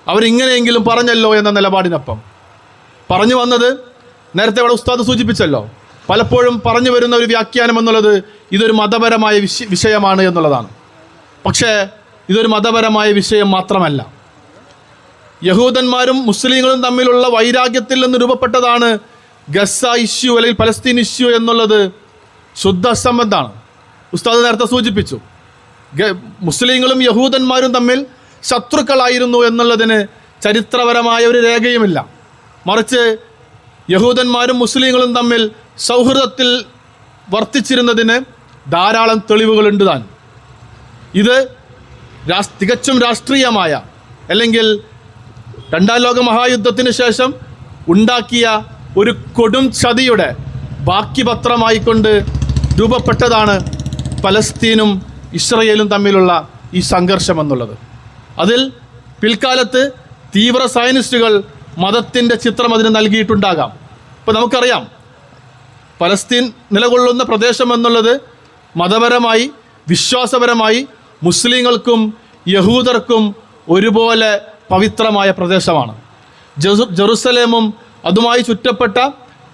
S2: അവരിങ്ങനെയെങ്കിലും പറഞ്ഞല്ലോ എന്ന നിലപാടിനൊപ്പം. പറഞ്ഞു വന്നത് നേരത്തെ ഇവിടെ ഉസ്താദ് സൂചിപ്പിച്ചല്ലോ. പലപ്പോഴും പറഞ്ഞു വരുന്ന ഒരു വ്യാഖ്യാനം എന്നുള്ളത് ഇതൊരു മതപരമായ വിഷ വിഷയമാണ് എന്നുള്ളതാണ്. പക്ഷേ ഇതൊരു മതപരമായ വിഷയം മാത്രമല്ല. യഹൂദന്മാരും മുസ്ലിങ്ങളും തമ്മിലുള്ള വൈരാഗ്യത്തിൽ നിന്ന് രൂപപ്പെട്ടതാണ് ഗസ ഇഷ്യൂ അല്ലെങ്കിൽ പലസ്തീൻ ഇഷ്യൂ എന്നുള്ളത് ശുദ്ധ അസംബന്ധമാണ്. ഉസ്താദ് നേരത്തെ സൂചിപ്പിച്ചു. മുസ്ലിങ്ങളും യഹൂദന്മാരും തമ്മിൽ ശത്രുക്കളായിരുന്നു എന്നുള്ളതിന് ചരിത്രപരമായ ഒരു രേഖയുമില്ല. മറിച്ച് യഹൂദന്മാരും മുസ്ലിങ്ങളും തമ്മിൽ സൗഹൃദത്തിൽ വർത്തിച്ചിരുന്നതിന് ധാരാളം തെളിവുകളുണ്ട് താൻ. ഇത് തികച്ചും രാഷ്ട്രീയമായ അല്ലെങ്കിൽ രണ്ടാം ലോക മഹായുദ്ധത്തിന് ശേഷം ഉണ്ടാക്കിയ ഒരു കൊടും ചതിയുടെ ബാക്കി പത്രമായിക്കൊണ്ട് രൂപപ്പെട്ടതാണ് പലസ്തീനും ഇസ്രയേലും തമ്മിലുള്ള ഈ സംഘർഷം എന്നുള്ളത് അതിൽ പിൽക്കാലത്ത് തീവ്ര സയനിസ്റ്റുകൾ മതത്തിന്റെ ചിത്രം അതിന് നൽകിയിട്ടുണ്ടാകാം. ഇപ്പോൾ നമുക്കറിയാം പലസ്തീൻ നിലകൊള്ളുന്ന പ്രദേശം എന്നുള്ളത് മതപരമായി വിശ്വാസപരമായി മുസ്ലിങ്ങൾക്കും യഹൂദർക്കും ഒരുപോലെ പവിത്രമായ പ്രദേശമാണ്. ജെറു ജെറുസലേമും അതുമായി ചുറ്റപ്പെട്ട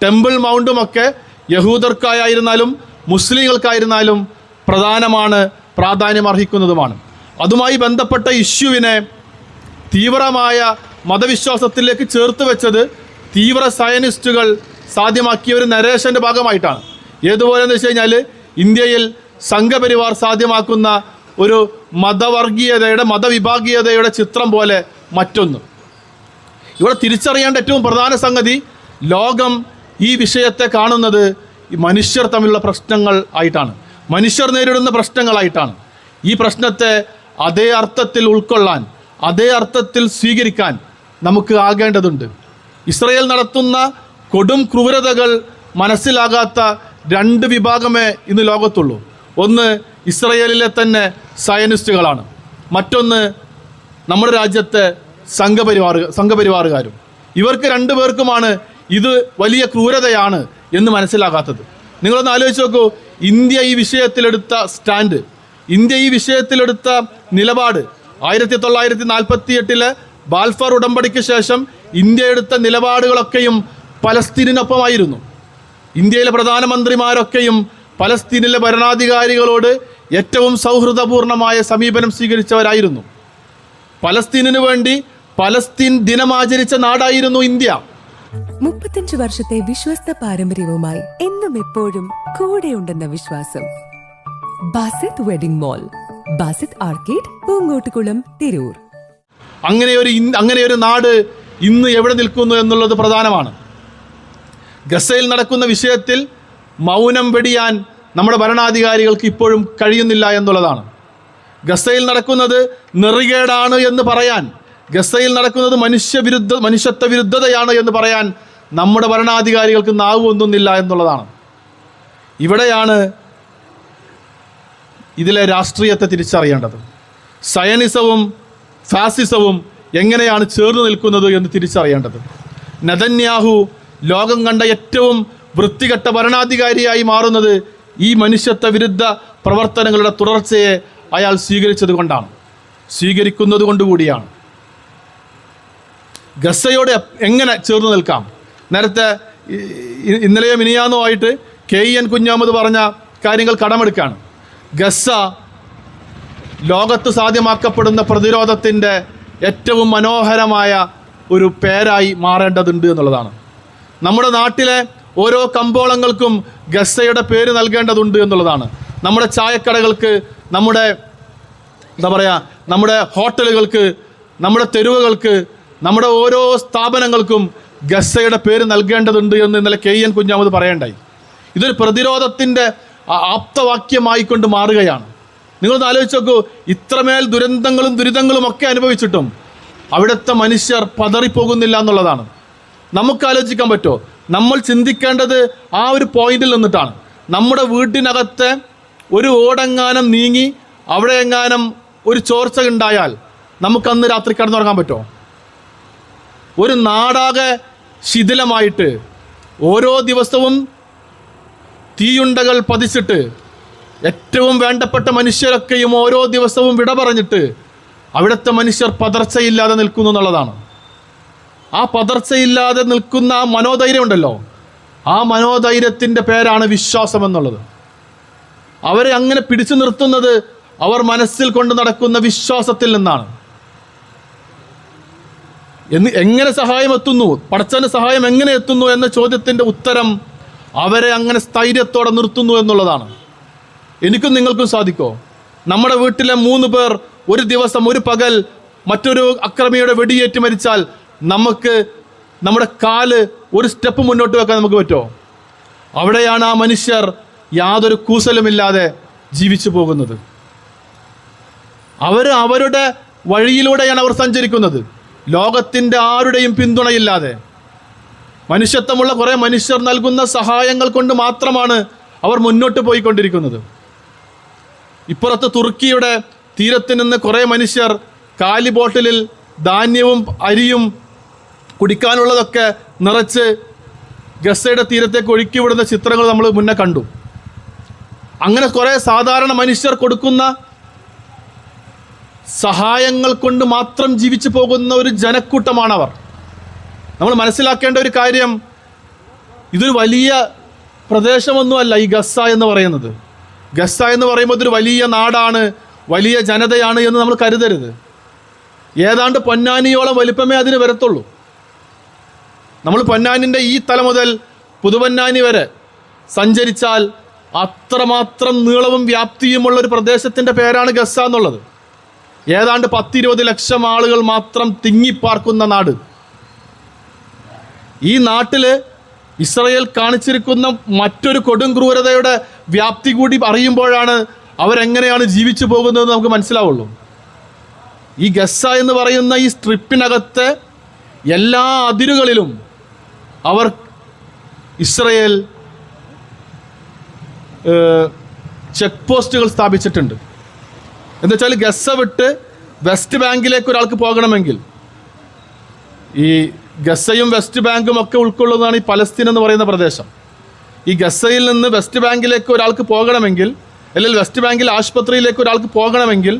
S2: ടെമ്പിൾ മൗണ്ടുമൊക്കെ യഹൂദർക്കായിരുന്നാലും മുസ്ലിങ്ങൾക്കായിരുന്നാലും പ്രധാനമാണ് പ്രാധാന്യമർഹിക്കുന്നതുമാണ്. അതുമായി ബന്ധപ്പെട്ട ഇഷ്യൂവിനെ തീവ്രമായ മതവിശ്വാസത്തിലേക്ക് ചേർത്ത് വെച്ചത് തീവ്ര സയനിസ്റ്റുകൾ സാധ്യമാക്കിയ ഒരു നരേഷന്റെ ഭാഗമായിട്ടാണ്. ഏതുപോലെ എന്ന് വെച്ച് കഴിഞ്ഞാൽ ഇന്ത്യയിൽ സംഘപരിവാർ സാധ്യമാക്കുന്ന ഒരു മതവർഗീയതയുടെ മതവിഭാഗീയതയുടെ ചിത്രം പോലെ മറ്റൊന്ന്. ഇവിടെ തിരിച്ചറിയേണ്ട ഏറ്റവും പ്രധാന സംഗതി ലോകം ഈ വിഷയത്തെ കാണുന്നത് മനുഷ്യർ തമ്മിലുള്ള പ്രശ്നങ്ങൾ ആയിട്ടാണ്. മനുഷ്യർ നേരിടുന്ന പ്രശ്നങ്ങളായിട്ടാണ്. ഈ പ്രശ്നത്തെ അതേ അർത്ഥത്തിൽ ഉൾക്കൊള്ളാൻ അതേ അർത്ഥത്തിൽ സ്വീകരിക്കാൻ നമുക്ക് ആകേണ്ടതുണ്ട്. ഇസ്രയേൽ നടത്തുന്ന കൊടും ക്രൂരതകൾ മനസ്സിലാകാത്ത രണ്ട് വിഭാഗമേ ഇന്ന് ലോകത്തുള്ളൂ. ഒന്ന് ഇസ്രയേലിലെ തന്നെ സയനിസ്റ്റുകളാണ്. മറ്റൊന്ന് നമ്മുടെ രാജ്യത്തെ സംഘപരിവാർ സംഘപരിവാറുകാരും. ഇവർക്ക് രണ്ടു പേർക്കുമാണ് ഇത് വലിയ ക്രൂരതയാണ് എന്ന് മനസ്സിലാകാത്തത്. നിങ്ങളൊന്ന് ആലോചിച്ച് നോക്കൂ ഇന്ത്യ ഈ വിഷയത്തിലെടുത്ത സ്റ്റാൻഡ് ഇന്ത്യ ഈ വിഷയത്തിലെടുത്ത നിലപാട്. ആയിരത്തി തൊള്ളായിരത്തി നാൽപ്പത്തി എട്ടിലെ ബാൽഫർ ഉടമ്പടിക്ക് ശേഷം ഇന്ത്യ എടുത്ത നിലപാടുകളൊക്കെയും പലസ്തീനിനൊപ്പമായിരുന്നു. ഇന്ത്യയിലെ പ്രധാനമന്ത്രിമാരൊക്കെയും പലസ്തീനിലെ ഭരണാധികാരികളോട് ഏറ്റവും സൗഹൃദപൂർണമായ സമീപനം സ്വീകരിച്ചവരായിരുന്നു. പലസ്തീനു വേണ്ടി പലസ്തീൻ ദിനം ആചരിച്ച നാടായിരുന്നു ഇന്ത്യ.
S5: മുപ്പത്തഞ്ച് വർഷത്തെ വിശ്വസ്ത പാരമ്പര്യവുമായി എന്നും എപ്പോഴും കൂടെയുണ്ടെന്ന വിശ്വാസം. Basith wedding mall Basith arcade Poongottukulam Tirur.
S2: അങ്ങനെ ഒരു അങ്ങനെ ഒരു നാട് ഇന്ന് എവിടെ നിൽക്കുന്നു എന്നുള്ളത് പ്രധാനമാണ്. ഗസയിൽ നടക്കുന്ന വിഷയത്തിൽ മൗനം വെടിയാൻ നമ്മുടെ ഭരണാധികാരികൾക്ക് ഇപ്പോഴും കഴിയുന്നില്ല എന്നുള്ളതാണ്. ഗസയിൽ നടക്കുന്നത് നെറികേടാണ് എന്ന് പറയാൻ ഗസയിൽ നടക്കുന്നത് മനുഷ്യവിരുദ്ധ മനുഷ്യത്വ വിരുദ്ധതയാണ് എന്ന് പറയാൻ നമ്മുടെ ഭരണാധികാരികൾക്ക് നാവ് ഒന്നുന്നില്ല എന്നുള്ളതാണ്. ഇവിടെയാണ് ഇതിലെ രാഷ്ട്രീയത്തെ തിരിച്ചറിയേണ്ടത്. സയനിസവും ഫാസിസവും എങ്ങനെയാണ് ചേർന്ന് നിൽക്കുന്നത് എന്ന് തിരിച്ചറിയേണ്ടത്. നതന്യാഹു ലോകം കണ്ട ഏറ്റവും വൃത്തികെട്ട ഭരണാധികാരിയായി മാറുന്നത് ഈ മനുഷ്യത്വ വിരുദ്ധ പ്രവർത്തനങ്ങളുടെ തുടർച്ചയെ അയാൾ സ്വീകരിച്ചത് കൊണ്ടാണ്. സ്വീകരിക്കുന്നത് കൊണ്ടുകൂടിയാണ് ഗസയോട് എങ്ങനെ ചേർന്ന് നിൽക്കാം? നേരത്തെ ഇന്നലെയോ മിനിയാന്നോ ആയിട്ട് കെ ഇ എൻ കുഞ്ഞാമത് പറഞ്ഞ കാര്യങ്ങൾ കടമെടുക്കുകയാണ് ഗസ ലോകത്ത് സാധ്യമാക്കപ്പെടുന്ന പ്രതിരോധത്തിന്റെ ഏറ്റവും മനോഹരമായ ഒരു പേരായി മാറേണ്ടതുണ്ട് എന്നുള്ളതാണ്. നമ്മുടെ നാട്ടിലെ ഓരോ കമ്പോളങ്ങൾക്കും ഗസയുടെ പേര് നൽകേണ്ടതുണ്ട് എന്നുള്ളതാണ്. നമ്മുടെ ചായക്കടകൾക്ക് നമ്മുടെ എന്താ പറയുക നമ്മുടെ ഹോട്ടലുകൾക്ക് നമ്മുടെ തെരുവുകൾക്ക് നമ്മുടെ ഓരോ സ്ഥാപനങ്ങൾക്കും ഗസയുടെ പേര് നൽകേണ്ടതുണ്ട് എന്ന് ഇന്നലെ കെ എൻ കുഞ്ഞാമത് പറയേണ്ടായി. ഇതൊരു പ്രതിരോധത്തിന്റെ ആപ്തവാക്യമായിക്കൊണ്ട് മാറുകയാണ്. നിങ്ങളൊന്ന് ആലോചിച്ച് നോക്കൂ ഇത്രമേൽ ദുരന്തങ്ങളും ദുരിതങ്ങളും ഒക്കെ അനുഭവിച്ചിട്ടും അവിടുത്തെ മനുഷ്യർ പതറിപ്പോകുന്നില്ല എന്നുള്ളതാണ്. നമുക്ക് ആലോചിക്കാൻ പറ്റുമോ? നമ്മൾ ചിന്തിക്കേണ്ടത് ആ ഒരു പോയിന്റിൽ നിന്നിട്ടാണ്. നമ്മുടെ വീട്ടിനകത്തെ ഒരു ഓടെങ്ങാനം നീങ്ങി അവിടെ എങ്ങാനും ഒരു ചോർച്ച ഉണ്ടായാൽ നമുക്കന്ന് രാത്രി കിടന്നുറങ്ങാൻ പറ്റുമോ? ഒരു നാടാകെ ശിഥിലമായിട്ട് ഓരോ ദിവസവും തീയുണ്ടകൾ പതിച്ചിട്ട് ഏറ്റവും വേണ്ടപ്പെട്ട മനുഷ്യരൊക്കെയും ഓരോ ദിവസവും വിട പറഞ്ഞിട്ട് അവിടുത്തെ മനുഷ്യർ പതർച്ചയില്ലാതെ നിൽക്കുന്നു എന്നുള്ളതാണ്. ആ പതർച്ചയില്ലാതെ നിൽക്കുന്ന ആ മനോധൈര്യം ഉണ്ടല്ലോ ആ മനോധൈര്യത്തിന്റെ പേരാണ് വിശ്വാസം എന്നുള്ളത് അവരെ അങ്ങനെ പിടിച്ചു നിർത്തുന്നത് അവർ മനസ്സിൽ കൊണ്ട് നടക്കുന്ന വിശ്വാസത്തിൽ നിന്നാണ്. എന്ന് എങ്ങനെ സഹായം എത്തുന്നു? പടച്ചന്റെ സഹായം എങ്ങനെ എത്തുന്നു എന്ന ചോദ്യത്തിന്റെ ഉത്തരം അവരെ അങ്ങനെ സ്ഥൈര്യത്തോടെ നിർത്തുന്നു എന്നുള്ളതാണ്. എനിക്കും നിങ്ങൾക്കും സാധിക്കോ? നമ്മുടെ വീട്ടിലെ മൂന്ന് പേർ ഒരു ദിവസം ഒരു പകൽ മറ്റൊരു അക്രമിയുടെ വെടിയേറ്റ് മരിച്ചാൽ നമുക്ക് നമ്മുടെ കാൽ ഒരു സ്റ്റെപ്പ് മുന്നോട്ട് വെക്കാൻ നമുക്ക് പറ്റുമോ അവിടെയാണ് ആ മനുഷ്യർ യാതൊരു കൂസലുമില്ലാതെ ജീവിച്ചു പോകുന്നത്. അവർ അവരുടെ വഴിയിലൂടെയാണ് അവർ സഞ്ചരിക്കുന്നത്. ലോകത്തിന്റെ ആരുടെയും പിന്തുണയില്ലാതെ. മനുഷ്യത്വമുള്ള കുറേ മനുഷ്യർ നൽകുന്ന സഹായങ്ങൾ കൊണ്ട് മാത്രമാണ് അവർ മുന്നോട്ട് പോയിക്കൊണ്ടിരിക്കുന്നത്. ഇപ്പുറത്ത് തുർക്കിയുടെ തീരത്ത് നിന്ന് കുറേ മനുഷ്യർ കാലി ബോട്ടിലിൽ ധാന്യവും അരിയും കുടിക്കാനുള്ളതൊക്കെ നിറച്ച് ഗസയുടെ തീരത്തേക്ക് ഒഴുക്കി വിടുന്ന ചിത്രങ്ങൾ നമ്മൾ മുന്നേ കണ്ടു. അങ്ങനെ കുറേ സാധാരണ മനുഷ്യർ കൊടുക്കുന്ന സഹായങ്ങൾ കൊണ്ട് മാത്രം ജീവിച്ചു പോകുന്ന ഒരു ജനക്കൂട്ടമാണവർ. നമ്മൾ മനസ്സിലാക്കേണ്ട ഒരു കാര്യം ഇതൊരു വലിയ പ്രദേശമൊന്നുമല്ല ഈ ഗസ എന്ന് പറയുന്നത്. ഗസ എന്ന് പറയുമ്പോൾ ഇതൊരു വലിയ നാടാണ് വലിയ ജനതയാണ് എന്ന് നമ്മൾ കരുതരുത്. ഏതാണ്ട് പൊന്നാനിയോളം വലിപ്പമേ അതിന് വരത്തുള്ളൂ. നമ്മൾ പൊന്നാനിന്റെ ഈ തല മുതൽ പുതുപൊന്നാനി വരെ സഞ്ചരിച്ചാൽ അത്രമാത്രം നീളവും വ്യാപ്തിയുമുള്ള ഒരു പ്രദേശത്തിന്റെ പേരാണ് ഗസ എന്നുള്ളത്. ഏതാണ്ട് പത്തിരുപത് ലക്ഷം ആളുകൾ മാത്രം തിങ്ങിപ്പാർക്കുന്ന നാട്. ഈ നാട്ടിൽ ഇസ്രയേൽ കാണിച്ചിരിക്കുന്ന മറ്റൊരു കൊടും ക്രൂരതയുടെ വ്യാപ്തി കൂടി അറിയുമ്പോഴാണ് അവരെങ്ങനെയാണ് ജീവിച്ചു പോകുന്നതെന്ന് നമുക്ക് മനസ്സിലാവുള്ളൂ. ഈ ഗസ എന്ന് പറയുന്ന ഈ സ്ട്രിപ്പിനകത്തെ എല്ലാ അതിരുകളിലും അവർ ഇസ്രയേൽ ചെക്ക് പോസ്റ്റുകൾ സ്ഥാപിച്ചിട്ടുണ്ട്. എന്ന് വെച്ചാൽ ഗസ വിട്ട് വെസ്റ്റ് ബാങ്കിലേക്ക് ഒരാൾക്ക് പോകണമെങ്കിൽ ഈ ഗസയും വെസ്റ്റ് ബാങ്കും ഒക്കെ ഉൾക്കൊള്ളുന്നതാണ് ഈ പലസ്തീൻ എന്ന് പറയുന്ന പ്രദേശം. ഈ ഗസയിൽ നിന്ന് വെസ്റ്റ് ബാങ്കിലേക്ക് ഒരാൾക്ക് പോകണമെങ്കിൽ അല്ലെങ്കിൽ വെസ്റ്റ് ബാങ്കിൽ ആശുപത്രിയിലേക്ക് ഒരാൾക്ക് പോകണമെങ്കിൽ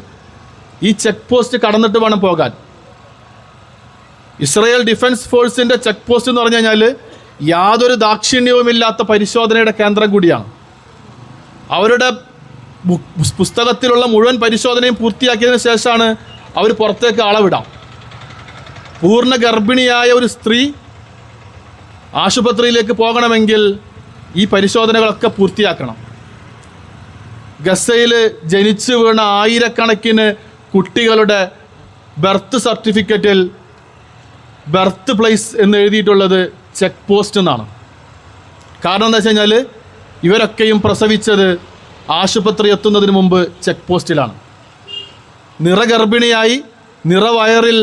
S2: ഈ ചെക്ക് പോസ്റ്റ് കടന്നിട്ട് വേണം പോകാൻ. ഇസ്രയേൽ ഡിഫൻസ് ഫോഴ്സിന്റെ ചെക്ക് പോസ്റ്റ് എന്ന് പറഞ്ഞു കഴിഞ്ഞാൽ യാതൊരു ദാക്ഷിണ്യവുമില്ലാത്ത പരിശോധനയുടെ കേന്ദ്രം കൂടിയാണ്. അവരുടെ പുസ്തകത്തിലുള്ള മുഴുവൻ പരിശോധനയും പൂർത്തിയാക്കിയതിന് ശേഷമാണ് അവർ പുറത്തേക്ക് അളവിടാം വിടാം പൂർണ ഗർഭിണിയായ ഒരു സ്ത്രീ ആശുപത്രിയിലേക്ക് പോകണമെങ്കിൽ ഈ പരിശോധനകളൊക്കെ പൂർത്തിയാക്കണം. ഗസയിൽ ജനിച്ചു വീണ ആയിരക്കണക്കിന് കുട്ടികളുടെ ബർത്ത് സർട്ടിഫിക്കറ്റിൽ ബർത്ത് പ്ലേസ് എന്ന് എഴുതിയിട്ടുള്ളത് ചെക്ക് പോസ്റ്റ് എന്നാണ്. കാരണം എന്താ വെച്ച് കഴിഞ്ഞാൽ ഇവരൊക്കെയും പ്രസവിച്ചത് ആശുപത്രി എത്തുന്നതിന് മുമ്പ് ചെക്ക് പോസ്റ്റിലാണ്. നിറഗർഭിണിയായി നിറവയറിൽ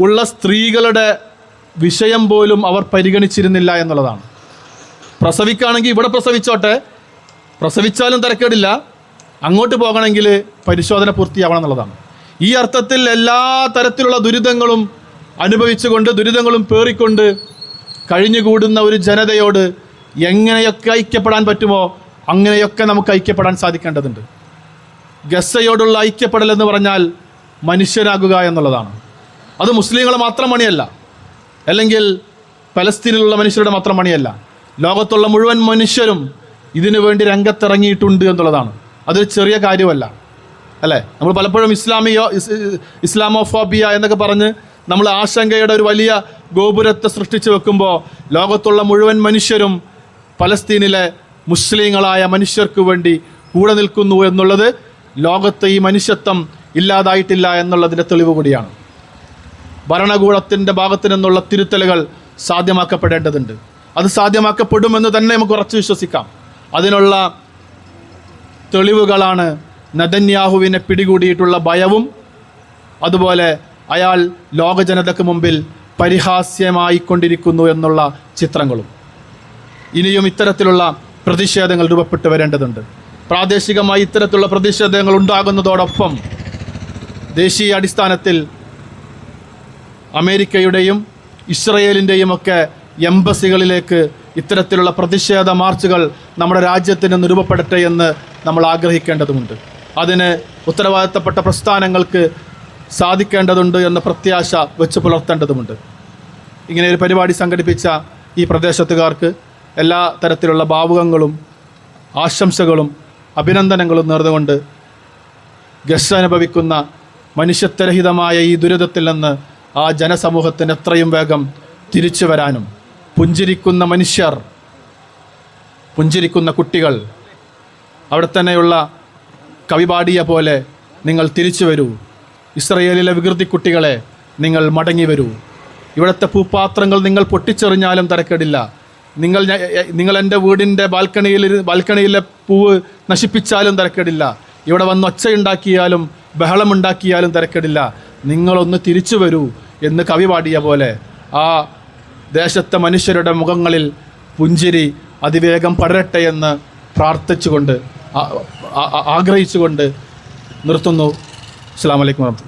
S2: ഉള്ള സ്ത്രീകളുടെ വിഷയം പോലും അവർ പരിഗണിച്ചിരുന്നില്ല എന്നുള്ളതാണ്. പ്രസവിക്കുകയാണെങ്കിൽ ഇവിടെ പ്രസവിച്ചോട്ടെ പ്രസവിച്ചാലും തിരക്കേടില്ല അങ്ങോട്ട് പോകണമെങ്കിൽ പരിശോധന പൂർത്തിയാവണം എന്നുള്ളതാണ്. ഈ അർത്ഥത്തിൽ എല്ലാ തരത്തിലുള്ള ദുരിതങ്ങളും അനുഭവിച്ചുകൊണ്ട് ദുരിതങ്ങളും പേറിക്കൊണ്ട് കഴിഞ്ഞുകൂടുന്ന ഒരു ജനതയോട് എങ്ങനെയൊക്കെ ഐക്യപ്പെടാൻ പറ്റുമോ അങ്ങനെയൊക്കെ നമുക്ക് ഐക്യപ്പെടാൻ സാധിക്കേണ്ടതുണ്ട്. ഗസയോടുള്ള ഐക്യപ്പെടൽ എന്ന് പറഞ്ഞാൽ മനുഷ്യരാകുക എന്നുള്ളതാണ്. അത് മുസ്ലിങ്ങൾ മാത്രം പണിയല്ല അല്ലെങ്കിൽ പലസ്തീനിലുള്ള മനുഷ്യരുടെ മാത്രം പണിയല്ല. ലോകത്തുള്ള മുഴുവൻ മനുഷ്യരും ഇതിനു വേണ്ടി രംഗത്തിറങ്ങിയിട്ടുണ്ട് എന്നുള്ളതാണ്. അതൊരു ചെറിയ കാര്യമല്ല. അല്ലേ? നമ്മൾ പലപ്പോഴും ഇസ്ലാമിയോ ഇസ്ലാമോ ഇസ്ലാമോഫോബിയ എന്നൊക്കെ പറഞ്ഞ് നമ്മൾ ആശങ്കയുടെ ഒരു വലിയ ഗോപുരത്തെ സൃഷ്ടിച്ചു വെക്കുമ്പോൾ ലോകത്തുള്ള മുഴുവൻ മനുഷ്യരും പലസ്തീനിലെ മുസ്ലിങ്ങളായ മനുഷ്യർക്ക് വേണ്ടി കൂടെ നിൽക്കുന്നു എന്നുള്ളത് ലോകത്തെ ഈ മനുഷ്യത്വം ഇല്ലാതായിട്ടില്ല എന്നുള്ളതിന്റെ തെളിവ് കൂടിയാണ്. ഭരണകൂടത്തിന്റെ ഭാഗത്തു നിന്നുള്ള തിരുത്തലുകൾ സാധ്യമാക്കപ്പെടേണ്ടതുണ്ട്. അത് സാധ്യമാക്കപ്പെടുമെന്ന് തന്നെ നമുക്ക് ഉറച്ചു വിശ്വസിക്കാം. അതിനുള്ള തെളിവുകളാണ് നദന്യാഹുവിനെ പിടികൂടിയിട്ടുള്ള ഭയവും അതുപോലെ അയാൾ ലോക ജനതയ്ക്ക് മുമ്പിൽ പരിഹാസ്യമായിക്കൊണ്ടിരിക്കുന്നു എന്നുള്ള ചിത്രങ്ങളും. ഇനിയും ഇത്തരത്തിലുള്ള പ്രതിഷേധങ്ങൾ രൂപപ്പെട്ടു വരേണ്ടതുണ്ട്. പ്രാദേശികമായി ഇത്തരത്തിലുള്ള പ്രതിഷേധങ്ങൾ ഉണ്ടാകുന്നതോടൊപ്പം ദേശീയ അടിസ്ഥാനത്തിൽ അമേരിക്കയുടെയും ഇസ്രയേലിന്റെയും ഒക്കെ എംബസികളിലേക്ക് ഇത്തരത്തിലുള്ള പ്രതിഷേധ മാർച്ചുകൾ നമ്മുടെ രാജ്യത്തിന് നിരൂപപ്പെടട്ടെ രൂപപ്പെടട്ടെ എന്ന് നമ്മൾ ആഗ്രഹിക്കേണ്ടതുണ്ട് അതിന് ഉത്തരവാദിത്തപ്പെട്ട പ്രസ്ഥാനങ്ങൾക്ക് സാധിക്കേണ്ടതുണ്ട് എന്ന പ്രത്യാശ വെച്ച് പുലർത്തേണ്ടതുമുണ്ട്. ഇങ്ങനെ ഒരു പരിപാടി സംഘടിപ്പിച്ച ഈ പ്രദേശത്തുകാർക്ക് എല്ലാ തരത്തിലുള്ള ഭാവുകങ്ങളും ആശംസകളും അഭിനന്ദനങ്ങളും നേർന്നുകൊണ്ട് ഗസ് അനുഭവിക്കുന്ന മനുഷ്യത്വരഹിതമായ ഈ ദുരിതത്തിൽ നിന്ന് ആ ജനസമൂഹത്തിന് എത്രയും വേഗം തിരിച്ചു വരാനും പുഞ്ചിരിക്കുന്ന മനുഷ്യർ പുഞ്ചിരിക്കുന്ന കുട്ടികൾ അവിടെ തന്നെയുള്ള കവിപാടിയ പോലെ നിങ്ങൾ തിരിച്ചു വരൂ. ഇസ്രയേലിലെ വികൃതി കുട്ടികളെ നിങ്ങൾ മടങ്ങി വരൂ. ഇവിടുത്തെ പൂപ്പാത്രങ്ങൾ നിങ്ങൾ പൊട്ടിച്ചെറിഞ്ഞാലും തരക്കേടില്ല. നിങ്ങൾ നിങ്ങൾ എന്റെ വീടിന്റെ ബാൽക്കണിയിൽ ബാൽക്കണിയിലെ പൂവ് നശിപ്പിച്ചാലും തരക്കേടില്ല. ഇവിടെ വന്ന് ഒച്ചയുണ്ടാക്കിയാലും ബഹളമുണ്ടാക്കിയാലും തിരക്കേടില്ല. നിങ്ങളൊന്ന് തിരിച്ചു വരൂ എന്ന് കവി പാടിയ പോലെ. ആ ദേശത്തെ മനുഷ്യരുടെ മുഖങ്ങളിൽ പുഞ്ചിരി അതിവേഗം പടരട്ടെ എന്ന് പ്രാർത്ഥിച്ചുകൊണ്ട് ആഗ്രഹിച്ചുകൊണ്ട് നിർത്തുന്നു. അസ്സാം വലൈക്കും വാഹമത്തുള്ള
S6: കംഫർട്ടും